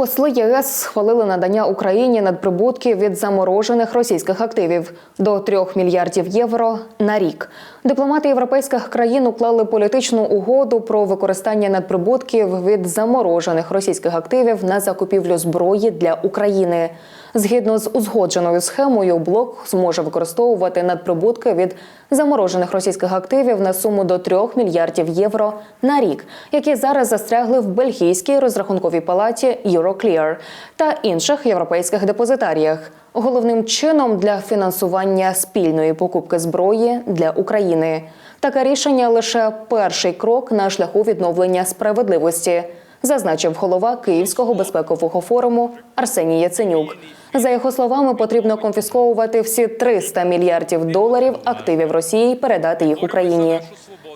Посли ЄС схвалили надання Україні надприбутків від заморожених російських активів до 3 мільярдів євро на рік. Дипломати європейських країн уклали політичну угоду про використання надприбутків від заморожених російських активів на закупівлю зброї для України. Згідно з узгодженою схемою, блок зможе використовувати надприбутки від заморожених російських активів на суму до 3 мільярдів євро на рік, які зараз застрягли в бельгійській розрахунковій палаті Euroclear та інших європейських депозитаріях. Головним чином для фінансування спільної покупки зброї для України. Таке рішення лише перший крок на шляху відновлення справедливості, зазначив голова Київського безпекового форуму Арсеній Яценюк. За його словами, потрібно конфісковувати всі 300 мільярдів доларів активів Росії і передати їх Україні.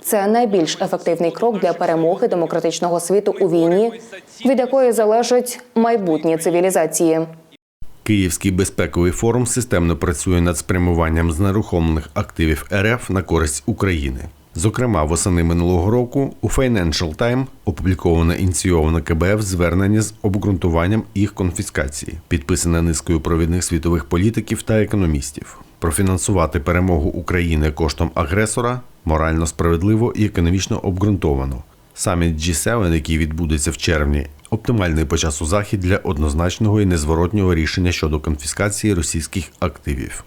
Це найбільш ефективний крок для перемоги демократичного світу у війні, від якої залежить майбутнє цивілізації. Київський безпековий форум системно працює над спрямуванням знерухомлених активів РФ на користь України. Зокрема, восени минулого року у Financial Times опубліковано ініційоване КБФ звернення з обґрунтуванням їх конфіскації, підписане низкою провідних світових політиків та економістів. Профінансувати перемогу України коштом агресора морально справедливо і економічно обґрунтовано. Саміт G7, який відбудеться в червні, оптимальний по часу захід для однозначного і незворотнього рішення щодо конфіскації російських активів.